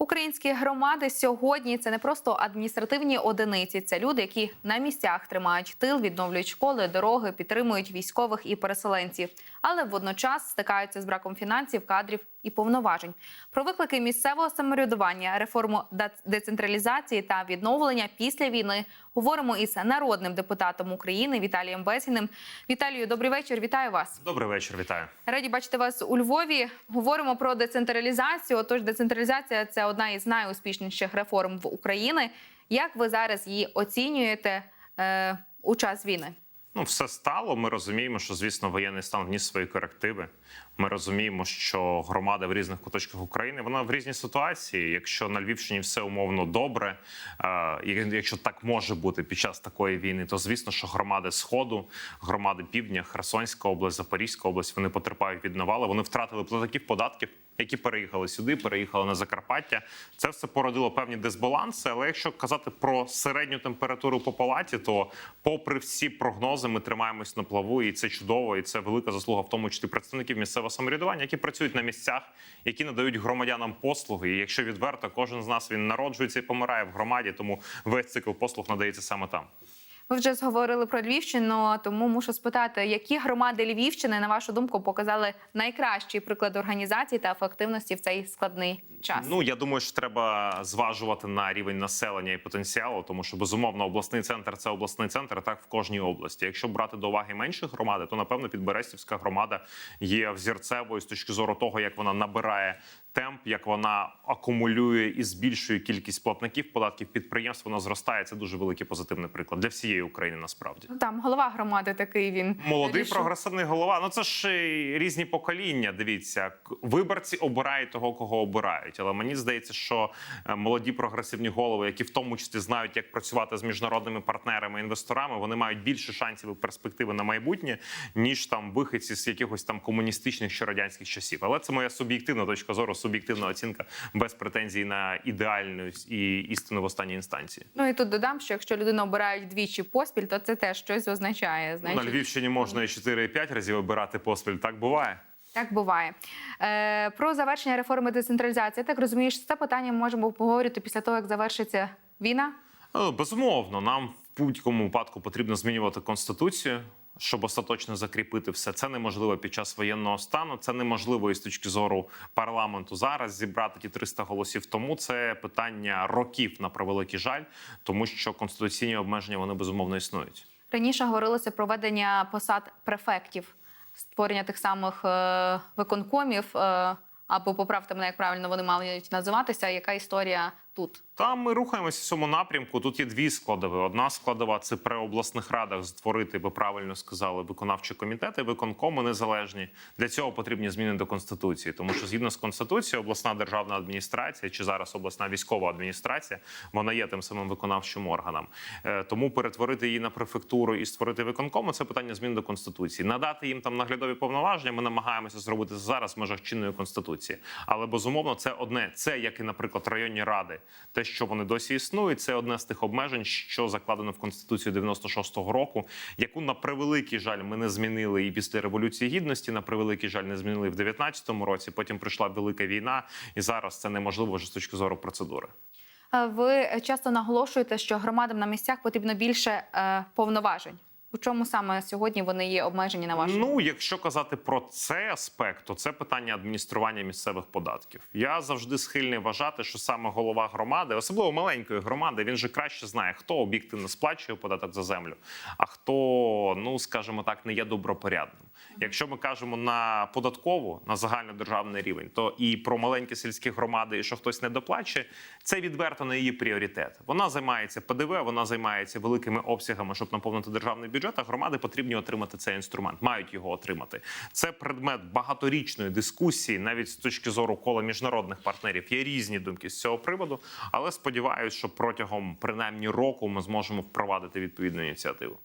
Українські громади сьогодні це не просто адміністративні одиниці, це люди, які на місцях тримають тил, відновлюють школи, дороги, підтримують військових і переселенців, але водночас стикаються з браком фінансів, кадрів і повноважень. Про виклики місцевого самоврядування, реформу децентралізації та відновлення після війни говоримо із народним депутатом України Віталієм Бесіним. Віталію, добрий вечір. Вітаю вас. Добрий вечір, вітаю. Раді бачити вас у Львові. Говоримо про децентралізацію. Отож, децентралізація це одна із найуспішніших реформ в Україні. Як ви зараз її оцінюєте е, у час війни? Ну, все стало. Ми розуміємо, що звісно воєнний стан вніс свої корективи. Ми розуміємо, що громада в різних куточках України вона в різній ситуації. Якщо на Львівщині все умовно добре, е, якщо так може бути під час такої війни, то звісно, що громади сходу, громади півдня, Херсонська область, Запорізька область вони потерпають від навали. Вони втратили платників податків, які переїхали сюди, переїхали на Закарпаття. Це все породило певні дисбаланси. Але якщо казати про середню температуру по палаті, то попри всі прогнози, ми тримаємось на плаву, і це чудово, і це велика заслуга, в тому числі представників місцевого самоврядування, які працюють на місцях, які надають громадянам послуги. І якщо відверто, кожен з нас він народжується і помирає в громаді, тому весь цикл послуг надається саме там. Ви вже зговорили про Львівщину, тому мушу спитати, які громади Львівщини, на вашу думку, показали найкращий приклад організації та ефективності в цей складний час? Ну я думаю, що треба зважувати на рівень населення і потенціалу, тому що безумовно обласний центр це обласний центр, так в кожній області. Якщо брати до уваги менші громади, то напевно Підберестівська громада є взірцевою з точки зору того, як вона набирає темп, як вона акумулює і збільшує кількість платників податків підприємств. Вона зростає. Це дуже великий позитивний приклад для всієї України. Насправді. Ну, Там голова громади такий він Молодий рішив. прогресивний голова. Ну це ж е, різні покоління. Дивіться, виборці обирають того, кого обирають. Але мені здається, що е, молоді прогресивні голови, які в тому числі знають, як працювати з міжнародними партнерами, інвесторами, вони мають більше шансів і перспективи на майбутнє, ніж там вихідці з якихось там комуністичних чи радянських часів. Але це моя суб'єктивна точка зору, суб'єктивна оцінка без претензій на ідеальність і істину в останній інстанції. Ну і тут додам, що якщо людину обирають двічі поспіль, то це теж щось означає. Ну, Значить, На Львівщині можна і 4, і 5 разів обирати поспіль. Так буває. Так буває. Е, про завершення реформи децентралізації. Я так розумію, що це питання ми можемо поговорити після того, як завершиться війна. Е, Безумовно, нам в будь-якому випадку потрібно змінювати конституцію, щоб остаточно закріпити все. Це неможливо під час воєнного стану. Це неможливо із точки зору парламенту зараз зібрати ті 300 голосів. Тому це питання років на превеликий жаль, тому що конституційні обмеження вони безумовно існують. Раніше говорилося про введення посад префектів, створення тих самих е, виконкомів. Е, або поправте мене, як правильно вони мають називатися. Яка історія тут? Там ми рухаємося в цьому напрямку. Тут є дві складові. Одна складова це при обласних радах створити, ви правильно сказали, виконавчі комітети, виконкоми незалежні. Для цього потрібні зміни до конституції, тому що згідно з конституцією, обласна державна адміністрація чи зараз обласна військова адміністрація, вона є тим самим виконавчим органом. Е, Тому перетворити її на префектуру і створити виконкому це питання змін до конституції. Надати їм там наглядові повноваження. Ми намагаємося зробити зараз в межах чинної конституції. Але безумовно, це одне. Це як і, наприклад, районні ради, те, що вони досі існують, це одне з тих обмежень, що закладено в конституцію 96-го року, яку на превеликий жаль ми не змінили і після революції гідності. На превеликий жаль, не змінили в 19-му році. Потім прийшла велика війна, і зараз це неможливо вже з точки зору процедури. Ви часто наголошуєте, що громадам на місцях потрібно більше е, повноважень. У чому саме сьогодні вони є обмежені на вашу? Ну, якщо казати про цей аспект, то це питання адміністрування місцевих податків. Я завжди схильний вважати, що саме голова громади, особливо маленької громади, він же краще знає, хто об'єктивно сплачує податок за землю, а хто, ну скажімо так, не є добропорядним. Якщо ми кажемо на податкову, на загальнодержавний рівень, то і про маленькі сільські громади, і що хтось не доплачує, це відверто не її пріоритет. Вона займається ПДВ, вона займається великими обсягами, щоб наповнити державний бюджет. А громади потрібні отримати цей інструмент, мають його отримати. Це предмет багаторічної дискусії, навіть з точки зору кола міжнародних партнерів. Є різні думки з цього приводу, але сподіваюся, що протягом принаймні року ми зможемо впровадити відповідну ініціативу.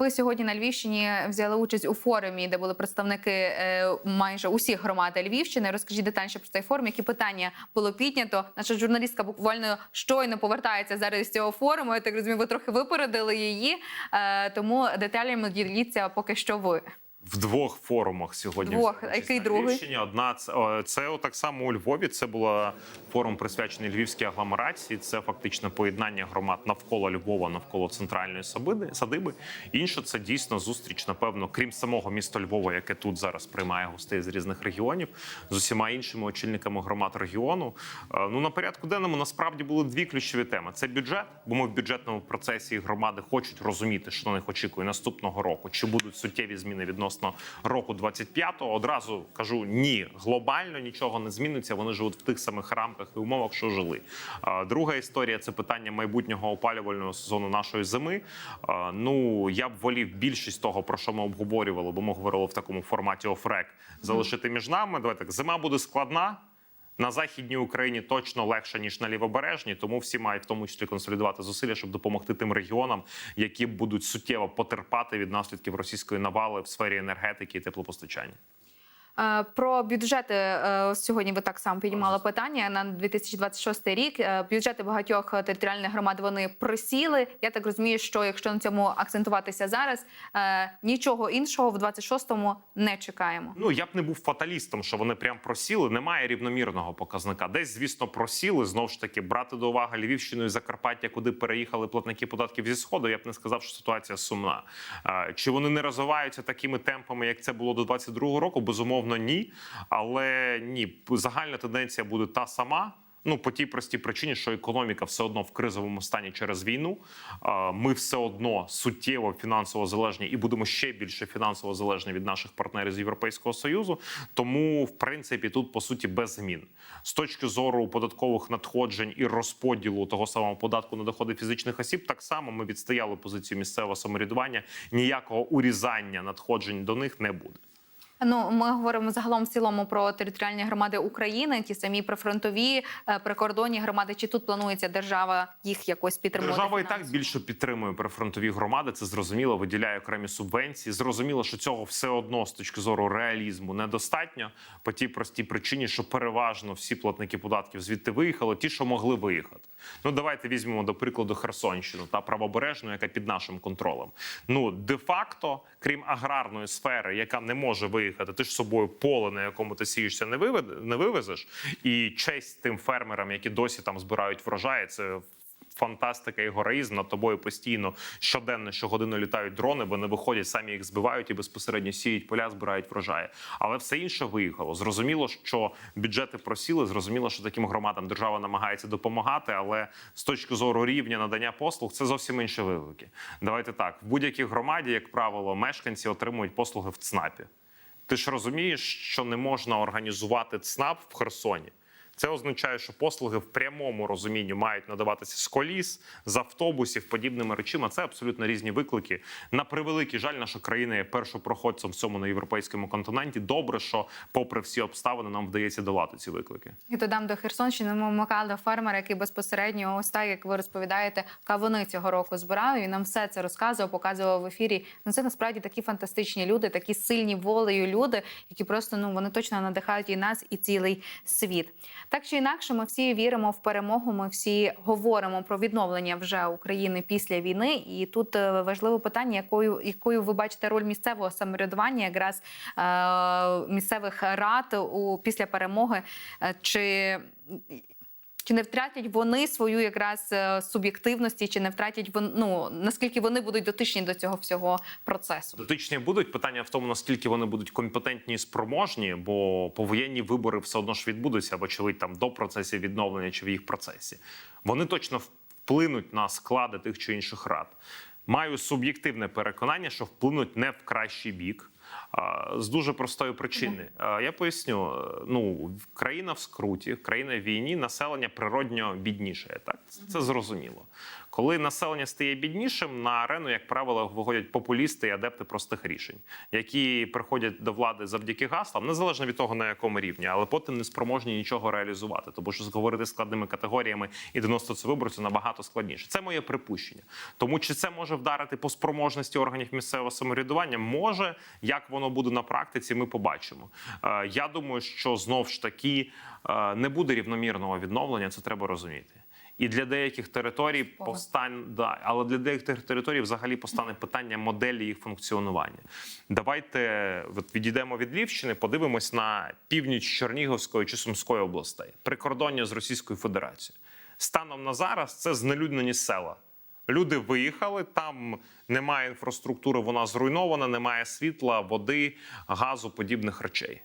Ви сьогодні на Львівщині взяли участь у форумі, де були представники е, майже усіх громад Львівщини. Розкажіть детальніше про цей форум, які питання було піднято. Наша журналістка буквально щойно повертається зараз з цього форуму. Я так розумію, ви трохи випередили її. Е, тому деталями діліться поки що ви. В двох форумах сьогодні Двох. А який другий? Одна це, це так само у Львові. Це була форум присвячений львівській агломерації. Це фактично поєднання громад навколо Львова, навколо центральної садиби. Інше це дійсно зустріч, напевно, крім самого міста Львова, яке тут зараз приймає гостей з різних регіонів, з усіма іншими очільниками громад регіону. Е, Ну на порядку денному насправді були дві ключові теми: це бюджет, бо ми в бюджетному процесі громади хочуть розуміти, що на них очікує наступного року. Чи будуть суттєві зміни відносно року 25-го? Одразу кажу ні, глобально нічого не зміниться. Вони живуть в тих самих рамках і умовах, що жили. Друга історія це питання майбутнього опалювального сезону нашої зими. Ну я б волів більшість того, про що ми обговорювали, бо ми говорили в такому форматі офрек, залишити між нами. Давайте так, зима буде складна. На західній Україні точно легше ніж на лівобережній, тому всі мають в тому числі консолідувати зусилля, щоб допомогти тим регіонам, які будуть суттєво потерпати від наслідків російської навали в сфері енергетики і теплопостачання. Е, Про бюджети е, сьогодні ви так само піднімали питання на 2026 рік. Е, Бюджети багатьох територіальних громад вони просіли. Я так розумію, що якщо на цьому акцентуватися зараз, нічого іншого в 26-му не чекаємо. Ну я б не був фаталістом, що вони прям просіли. Немає рівномірного показника. Десь, звісно, просіли. Знову ж таки, брати до уваги Львівщину і Закарпаття, куди переїхали платники податків зі сходу. Я б не сказав, що ситуація сумна. Чи вони не розвиваються такими темпами, як це було до 22-го року? Безумовно, ні. Але ні, загальна тенденція буде та сама. Ну, по тій простій причині, що економіка все одно в кризовому стані через війну. Ми все одно суттєво фінансово залежні і будемо ще більше фінансово залежні від наших партнерів з Європейського союзу. Тому, в принципі, тут по суті без змін з точки зору податкових надходжень і розподілу того самого податку на доходи фізичних осіб. Так само ми відстояли позицію місцевого самоврядування. Ніякого урізання надходжень до них не буде. Ну, ми говоримо загалом в цілому про територіальні громади України, ті самі прифронтові е, прикордонні громади. Чи тут планується держава їх якось підтримувати? Держава і так більше підтримує прифронтові громади. Це зрозуміло, виділяє окремі субвенції. Зрозуміло, що цього все одно з точки зору реалізму недостатньо по тій простій причині, що переважно всі платники податків звідти виїхали, ті, що могли виїхати. Ну давайте візьмемо до прикладу Херсонщину та правобережну, яка під нашим контролем. Ну де-факто, крім аграрної сфери, яка не може виїхати, ти ж собою поле, на якому ти сієшся, не не вивезеш. І честь тим фермерам, які досі там збирають врожаї, це фантастика і героїзм над тобою постійно щоденно, щогодину літають дрони, вони виходять, самі їх збивають і безпосередньо сіють поля, збирають врожаї. Але все інше виїхало. Зрозуміло, що бюджети просіли. Зрозуміло, що таким громадам держава намагається допомагати, але з точки зору рівня надання послуг це зовсім інші виклики. Давайте так: в будь-якій громаді, як правило, мешканці отримують послуги в ЦНАПі. Ти ж розумієш, що не можна організувати ЦНАП в Херсоні. Це означає, що послуги в прямому розумінні мають надаватися з коліс, з автобусів, подібними речима. Це абсолютно різні виклики. На превеликий жаль, наша країна є першопроходцем в цьому на європейському континенті. Добре, що, попри всі обставини, нам вдається долати ці виклики. І додам до Херсонщини. Ми вмикали фермера, який безпосередньо, ось так як ви розповідаєте, кавуни цього року збирав. І нам все це розказував, показував в ефірі. Ну це насправді такі фантастичні люди, такі сильні волею люди, які просто ну вони точно надихають і нас, і цілий світ. Так чи інакше, ми всі віримо в перемогу. Ми всі говоримо про відновлення вже України після війни. І тут е, важливе питання, якою якою ви бачите роль місцевого самоврядування, якраз е, місцевих рад у після перемоги. Е, Чи чи не втратять вони свою якраз е, суб'єктивності, чи не втратять ну наскільки вони будуть дотичні до цього всього процесу? Дотичні будуть питання в тому, наскільки вони будуть компетентні і спроможні, бо повоєнні вибори все одно ж відбудуться, вочевидь, там до процесів відновлення чи в їх процесі. Вони точно вплинуть на склади тих чи інших рад. Маю суб'єктивне переконання, що вплинуть не в кращий бік. З дуже простої причини я поясню: Е, ну країна в скруті, країна в війні, населення природньо бідніше. Так це зрозуміло. Коли населення стає біднішим, на арену, як правило, виходять популісти і адепти простих рішень, які приходять до влади завдяки гаслам, незалежно від того на якому рівні, але потім не спроможні нічого реалізувати. Тому що говорити складними категоріями і це виборцю набагато складніше. Це моє припущення. Тому чи це може вдарити по спроможності органів місцевого самоврядування? Може, як воно буде на практиці, ми побачимо. Е, Я думаю, що знов ж таки е, не буде рівномірного відновлення. Це треба розуміти. І для деяких територій Повод. постань, да, але для деяких територій взагалі постане питання моделі їх функціонування. Давайте от відійдемо від Львівщини, подивимось на північ Чернігівської чи Сумської областей, прикордоння з Російською Федерацією. Станом на зараз це знелюднені села. Люди виїхали, там немає інфраструктури, вона зруйнована, немає світла, води, газу, подібних речей.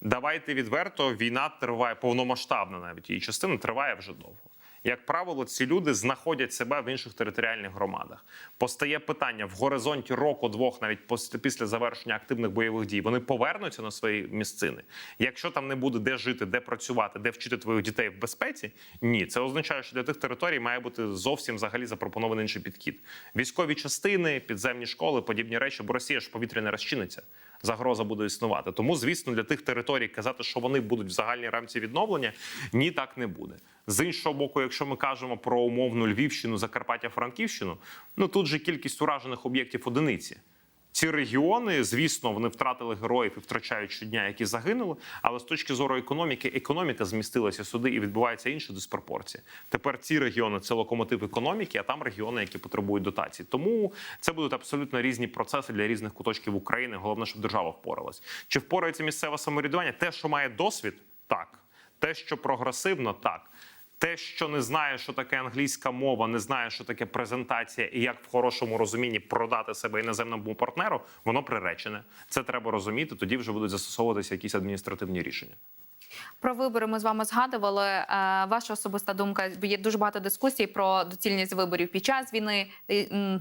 Давайте відверто, війна триває повномасштабна, навіть її частина триває вже довго. Як правило, ці люди знаходять себе в інших територіальних громадах. Постає питання в горизонті року-двох, навіть після завершення активних бойових дій, вони повернуться на свої місцини. Якщо там не буде де жити, де працювати, де вчити твоїх дітей в безпеці, ні, це означає, що для тих територій має бути зовсім взагалі запропонований інший підхід. Військові частини, підземні школи, подібні речі, бо Росія ж повітря не розчиниться. Загроза буде існувати. Тому, звісно, для тих територій казати, що вони будуть в загальній рамці відновлення, ні, так не буде. З іншого боку, якщо ми кажемо про умовну Львівщину, Закарпаття, Франківщину, ну тут же кількість уражених об'єктів одиниці. Ці регіони, звісно, вони втратили героїв і втрачають щодня, які загинули. Але з точки зору економіки, економіка змістилася сюди і відбувається інша диспропорція. Тепер ці регіони це локомотив економіки, а там регіони, які потребують дотацій. Тому це будуть абсолютно різні процеси для різних куточків України. Головне, щоб держава впоралась. Чи впорається місцеве самоврядування? Те, що має досвід, так. Те, що прогресивно, так. Те, що не знає, що таке англійська мова, не знає, що таке презентація, і як в хорошому розумінні продати себе іноземному партнеру, воно приречене. Це треба розуміти. Тоді вже будуть застосовуватися якісь адміністративні рішення. Про вибори ми з вами згадували. Е, Ваша особиста думка є дуже багато дискусій про доцільність виборів під час війни.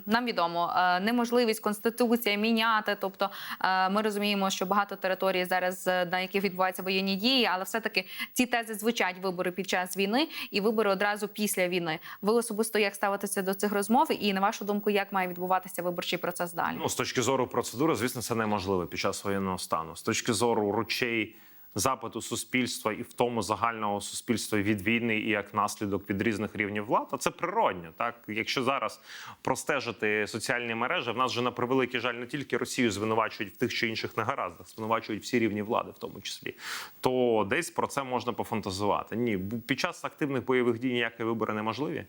Нам відомо е, неможливість конституція міняти. Тобто е, ми розуміємо, що багато територій зараз на яких відбуваються воєнні дії, але все таки ці тези звучать вибори під час війни і вибори одразу після війни. Ви особисто як ставитеся до цих розмов? І на вашу думку, як має відбуватися виборчий процес далі? Ну, з точки зору процедури, звісно, це неможливо під час воєнного стану. З точки зору ручей запиту суспільства і в тому загального суспільства від війни і як наслідок від різних рівнів влад, а це природньо. Так, якщо зараз простежити соціальні мережі, в нас же на превеликий жаль не тільки Росію звинувачують в тих чи інших негараздах, звинувачують всі рівні влади, в тому числі, то десь про це можна пофантазувати. Ні, під час активних бойових дій ніякі вибори неможливі.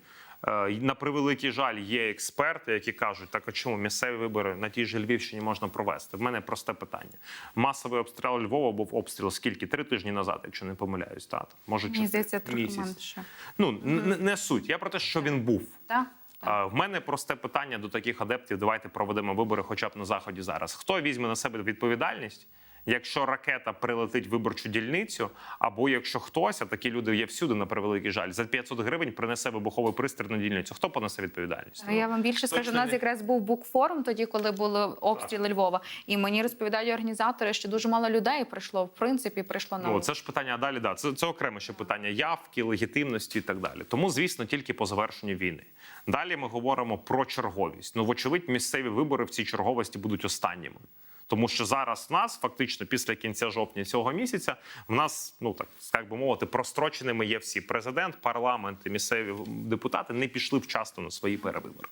Е, На превеликий жаль, є експерти, які кажуть, так а чому місцеві вибори на тій же Львівщині можна провести? В мене просте питання. Масовий обстріл Львова був обстріл скільки? Три тижні назад, якщо не помиляюсь. Так? Може, Мені чи здається, місяць. Ну не суть. Я про те, що він був. Так? А, В мене просте питання до таких адептів. Давайте проведемо вибори, хоча б на заході зараз. Хто візьме на себе відповідальність? Якщо ракета прилетить в виборчу дільницю, або якщо хтось, а такі люди є всюди на превеликий жаль, за 500 гривень принесе вибуховий пристрій на дільницю. Хто понесе відповідальність? Я вам більше скажу, у нас не- якраз був букфорум тоді, коли були обстріли Львова. І мені розповідають організатори, що дуже мало людей прийшло. В принципі, прийшло на Ну, це ж питання а далі. Да, це, це окреме ще питання явки, легітимності і так далі. Тому, звісно, тільки по завершенню війни. Далі ми говоримо про черговість. Ну, вочевидь, місцеві вибори в цій черговості будуть останніми. Тому що зараз в нас фактично після кінця жовтня цього місяця в нас, ну так як би мовити, простроченими є всі президент, парламент і місцеві депутати не пішли вчасно на свої перевибори.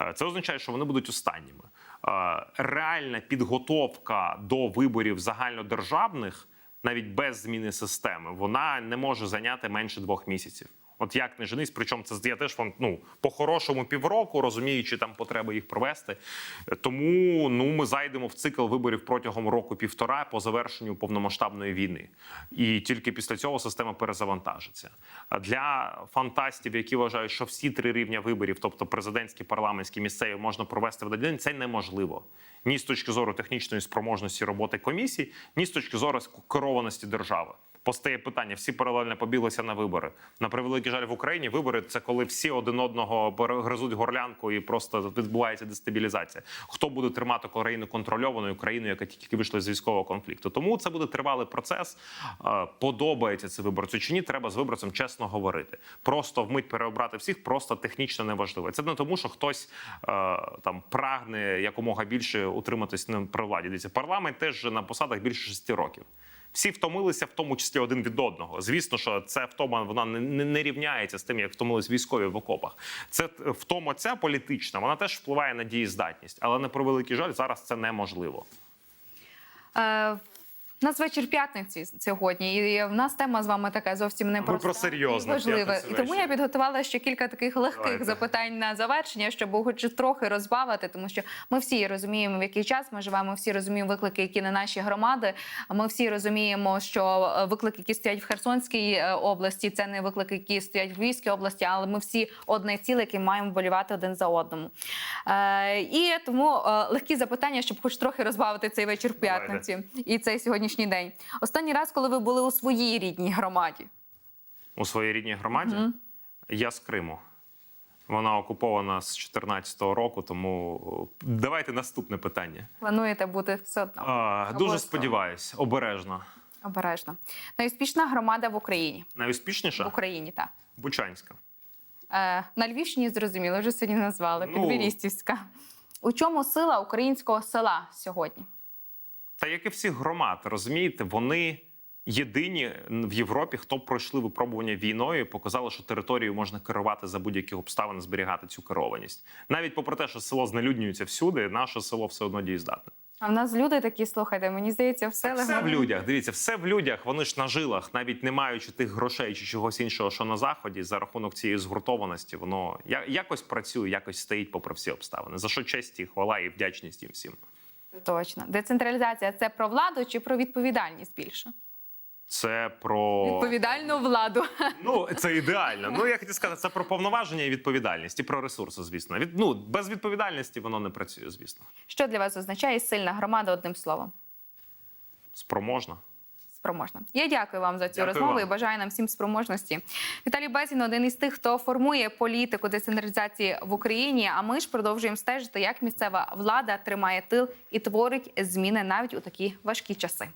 Е, Це означає, що вони будуть останніми. Е, Реальна підготовка до виборів загальнодержавних навіть без зміни системи, вона не може зайняти менше двох місяців. От як не женись, причому це я теж вам ну по-хорошому півроку, розуміючи там потреби їх провести. Тому ну ми зайдемо в цикл виборів протягом року-півтора по завершенню повномасштабної війни, і тільки після цього система перезавантажиться. Для фантастів, які вважають, що всі три рівня виборів, тобто президентські, парламентські, місцеві, можна провести в день, це неможливо. Ні з точки зору технічної спроможності роботи комісій, ні з точки зору керованості держави. Постає питання: всі паралельно побіглися на вибори. На превеликий жаль в Україні вибори це коли всі один одного гризуть горлянку і просто відбувається дестабілізація. Хто буде тримати країну контрольованою країною, яка тільки вийшла з військового конфлікту? Тому це буде тривалий процес. Подобається це виборцю чи ні? Треба з виборцем чесно говорити. Просто вмить переобрати всіх, просто технічно неважливо. Це не тому, що хтось там прагне якомога більше утриматись на владі. Дивіться, парламент теж на посадах більше шести років. Всі втомилися, в тому числі один від одного. Звісно, що це втома вона не, не, рівняється з тим, як втомились військові в окопах. Це е, втома ця політична, вона теж впливає на дієздатність, але на превеликий жаль, зараз це неможливо. У нас вечір п'ятниці сьогодні, і в нас тема з вами така зовсім не про серйозне п'ятницю І тому я підготувала ще кілька таких легких Давайте. запитань на завершення, щоб хоч трохи розбавити, тому що ми всі розуміємо, в який час ми живемо. Всі розуміємо виклики, які на наші громади. Ми всі розуміємо, що е, виклики, які стоять в Херсонській е, області, це не виклики, які стоять в Львівській області, але ми всі одне ціле, які маємо болівати один за одному. Е, і тому легкі запитання, щоб хоч трохи розбавити цей вечір п'ятниці і цей сьогоднішній день. Останній раз, коли ви були у своїй рідній громаді, у своїй рідній громаді. Я з Криму. Вона окупована з 2014 року, тому е, давайте наступне питання. плануєте бути все одно А, дуже сподіваюсь, обережно. обережно. Найуспішна громада в Україні. Найуспішніша В Україні, так. Бучанська. Е, на Львівщині зрозуміло, вже сьогодні назвали. Ну. Підвірістівська. У чому сила українського села сьогодні? Та як і всіх громад, розумієте, вони єдині в Європі, хто пройшли випробування війною, і показали, що територією можна керувати за будь-яких обставин, зберігати цю керованість. Навіть попри те, що село знелюднюється всюди, наше село все одно дієздатне. А в нас люди такі, слухайте, мені здається, все Все в людях. Дивіться, все в людях. Вони ж на жилах, навіть не маючи тих грошей чи чогось іншого, що на заході, за рахунок цієї згуртованості, воно якось працює, якось стоїть попри всі обставини. За що честь і хвала і вдячність їм всім. Точно. Децентралізація це про владу чи про відповідальність більше? Це про Відповідальну владу. ну це ідеально. Ну я хотів сказати, це про повноваження і відповідальність, і про ресурси, звісно. Від ну без відповідальності воно не працює, звісно. Що для вас означає сильна громада одним словом? Спроможна. Спроможна. Я дякую вам за цю Дякую розмову вам. і бажаю нам всім спроможності. Віталій Безін один із тих, хто формує політику децентралізації в Україні. А ми ж продовжуємо стежити, як місцева влада тримає тил і творить зміни навіть у такі важкі часи.